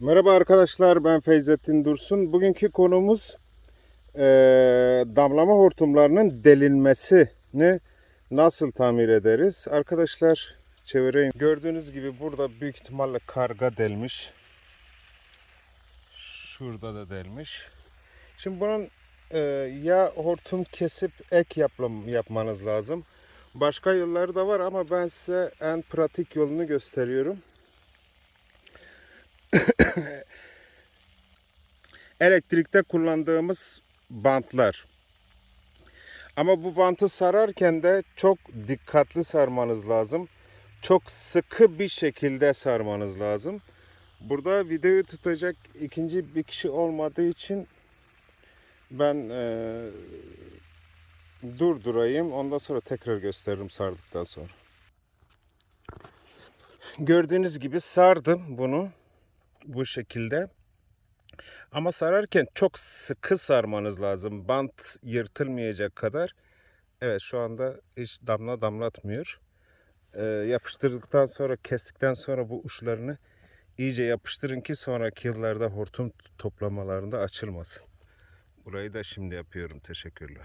Merhaba arkadaşlar ben Feyzettin Dursun. Bugünkü konumuz eee, damlama hortumlarının delinmesini nasıl tamir ederiz? Arkadaşlar çevireyim. Gördüğünüz gibi burada büyük ihtimalle karga delmiş. Şurada da delmiş. Şimdi bunun eee, ya hortum kesip ek yaplam- yapmanız lazım. Başka yolları da var ama ben size en pratik yolunu gösteriyorum. Elektrikte kullandığımız bantlar. Ama bu bantı sararken de çok dikkatli sarmanız lazım. Çok sıkı bir şekilde sarmanız lazım. Burada videoyu tutacak ikinci bir kişi olmadığı için ben eee durdurayım. Ondan sonra tekrar gösteririm sardıktan sonra. Gördüğünüz gibi sardım bunu bu şekilde. Ama sararken çok sıkı sarmanız lazım. Bant yırtılmayacak kadar. Evet şu anda hiç damla damlatmıyor. Ee, yapıştırdıktan sonra kestikten sonra bu uçlarını iyice yapıştırın ki sonraki yıllarda hortum toplamalarında açılmasın. Burayı da şimdi yapıyorum. Teşekkürler.